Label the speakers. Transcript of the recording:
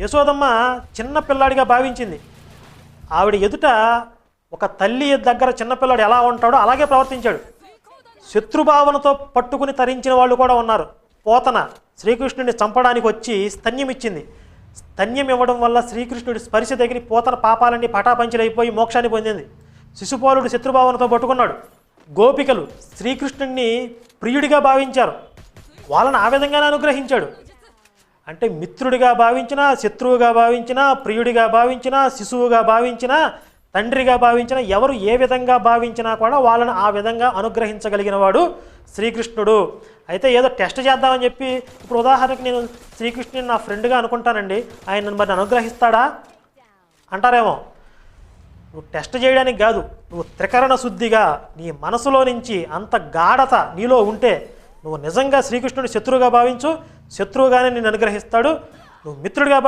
Speaker 1: యశోదమ్మ చిన్న పిల్లాడిగా భావించింది. ఆవిడ ఎదుట ఒక తల్లి దగ్గర చిన్నపిల్లాడు ఎలా ఉంటాడో అలాగే ప్రవర్తించాడు. శత్రుభావనతో పట్టుకుని తరించిన వాళ్ళు కూడా ఉన్నారు. పోతన శ్రీకృష్ణుడిని చంపడానికి వచ్చి స్తన్యం ఇచ్చింది స్తన్యం ఇవ్వడం వల్ల శ్రీకృష్ణుడి స్పర్శ తగిలి పోతన పాపాలన్నీ పటాపంచలైపోయి మోక్షాన్ని పొందింది. శిశుపాలుడు శత్రుభావనతో పట్టుకున్నాడు. గోపికలు శ్రీకృష్ణుడిని ప్రియుడిగా భావించారు. వాళ్ళని ఆ విధంగానే అనుగ్రహించాడు. అంటే మిత్రుడిగా భావించినా శత్రువుగా భావించినా ప్రియుడిగా భావించినా శిశువుగా భావించినా తండ్రిగా భావించినా ఎవరు ఏ విధంగా భావించినా కూడా వాళ్ళని ఆ విధంగా అనుగ్రహించగలిగిన వాడు శ్రీకృష్ణుడు. అయితే ఏదో టెస్ట్ చేద్దామని చెప్పి ఇప్పుడు ఉదాహరణకి నేను శ్రీకృష్ణుని నా ఫ్రెండ్గా అనుకుంటానండి. ఆయన నన్ను మరి అనుగ్రహిస్తాడా? అంటారేమో. నువ్వు టెస్ట్ చేయడానికి కాదు నువ్వు త్రికరణ శుద్ధిగా నీ మనసులో నుంచి అంత గాఢత నీలో ఉంటే నువ్వు నిజంగా శ్రీకృష్ణుడి శత్రువుగా భావించు శత్రువుగానే నిన్ను అనుగ్రహిస్తాడు. నువ్వు మిత్రుడిగా